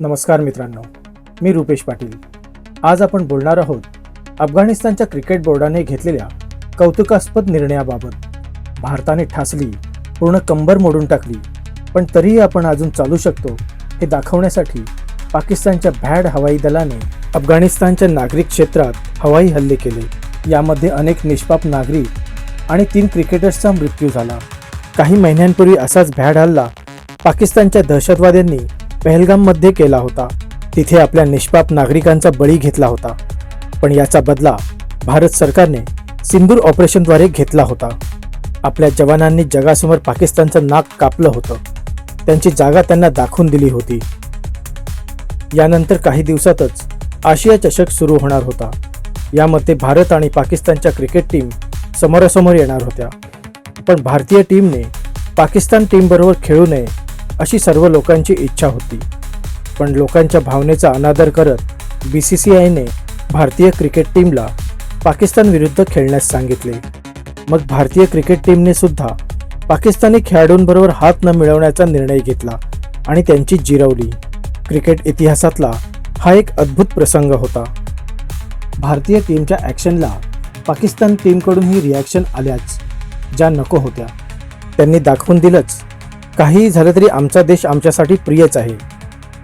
नमस्कार मित्रांनो मी रुपेश पाटील. आज आपण बोलणार आहोत अफगाणिस्तानच्या क्रिकेट बोर्डाने घेतलेल्या कौतुकास्पद निर्णयाबाबत. भारताने ठासली पूर्ण कंबर मोडून टाकली पण तरीही आपण अजून चालू शकतो हे दाखवण्यासाठी पाकिस्तानच्या भॅड हवाई दलाने अफगाणिस्तानच्या नागरिक क्षेत्रात हवाई हल्ले केले. यामध्ये अनेक निष्पाप नागरिक आणि तीन क्रिकेटर्सचा मृत्यू झाला. काही महिन्यांपूर्वी असाच भॅड हल्ला पाकिस्तानच्या दहशतवाद्यांनी पहलगाममध्ये केला होता. तिथे आपल्या निष्पाप नागरिकांचा बळी घेतला होता. पण याचा बदला भारत सरकारने सिंदूर ऑपरेशनद्वारे घेतला होता. आपल्या जवानांनी जगासमोर पाकिस्तानचं नाक कापलं होतं. त्यांची जागा त्यांना दाखवून दिली होती. यानंतर काही दिवसातच आशिया चषक सुरू होणार होता. यामध्ये भारत आणि पाकिस्तानच्या क्रिकेट टीम समोरासमोर येणार होत्या. पण भारतीय टीमने पाकिस्तान टीमबरोबर खेळू नये अशी सर्व लोकांची इच्छा होती. पण लोकांच्या भावनेचा अनादर करत बी सी सी आयने भारतीय क्रिकेट टीमला पाकिस्तान विरुद्ध खेळण्यास सांगितले. मग भारतीय क्रिकेट टीमने सुद्धा पाकिस्तानी खेळाडूंबरोबर हात न मिळवण्याचा निर्णय घेतला आणि त्यांची जिरवली. क्रिकेट इतिहासातला हा एक अद्भुत प्रसंग होता. भारतीय टीमच्या ॲक्शनला पाकिस्तान टीमकडूनही रिॲक्शन आल्याच ज्या नको होत्या. त्यांनी दाखवून दिलंच काहीही झालं तरी आमचा देश आमच्यासाठी प्रियच आहे.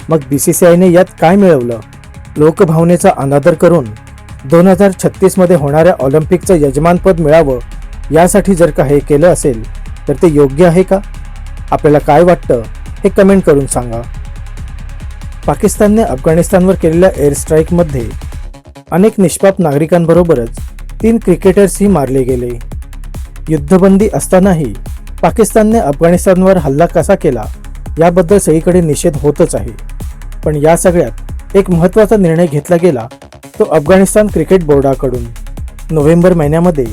मग बी सी सी आयने यात काय मिळवलं? लोकभावनेचा अनादर करून दोन हजार छत्तीसमध्ये होणाऱ्या ऑलिम्पिकचं यजमानपद मिळावं यासाठी जर का हे केलं असेल तर ते योग्य आहे का? आपल्याला काय वाटतं हे कमेंट करून सांगा. पाकिस्तानने अफगाणिस्तानवर केलेल्या एअर स्ट्राईकमध्ये अनेक निष्पाप नागरिकांबरोबरच तीन क्रिकेटर्सही मारले गेले. युद्धबंदी असतानाही पाकिस्तानने अफगाणिस्तानवर हल्ला कसा केला याबद्दल सगळीकडे निषेध होतच आहे. पण या सगळ्यात एक महत्त्वाचा निर्णय घेतला गेला तो अफगाणिस्तान क्रिकेट बोर्डाकडून. नोव्हेंबर महिन्यामध्ये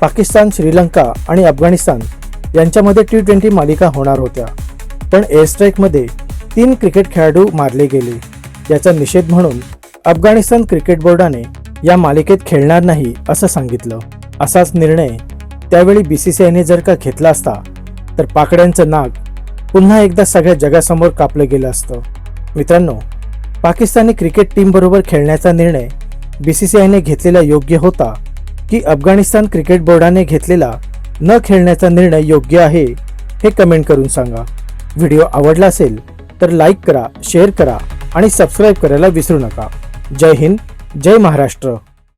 पाकिस्तान श्रीलंका आणि अफगाणिस्तान यांच्यामध्ये टी ट्वेंटी मालिका होणार होत्या. पण एअर स्ट्राईकमध्ये तीन क्रिकेट खेळाडू मारले गेले. याचा निषेध म्हणून अफगाणिस्तान क्रिकेट बोर्डाने या मालिकेत खेळणार नाही असं सांगितलं. असाच निर्णय त्यावेळी बी सी सी आयने जर का घेतला असता तर पाकड्यांचं नाक पुन्हा एकदा सगळ्या जगासमोर कापलं गेलं असतं. मित्रांनो पाकिस्तानी क्रिकेट टीमबरोबर खेळण्याचा निर्णय बी सी सी आयने घेतलेला योग्य होता की अफगाणिस्तान क्रिकेट बोर्डाने घेतलेला न खेळण्याचा निर्णय योग्य आहे हे कमेंट करून सांगा. व्हिडिओ आवडला असेल तर लाईक करा शेअर करा आणि सबस्क्राईब करायला विसरू नका. जय हिंद जय महाराष्ट्र.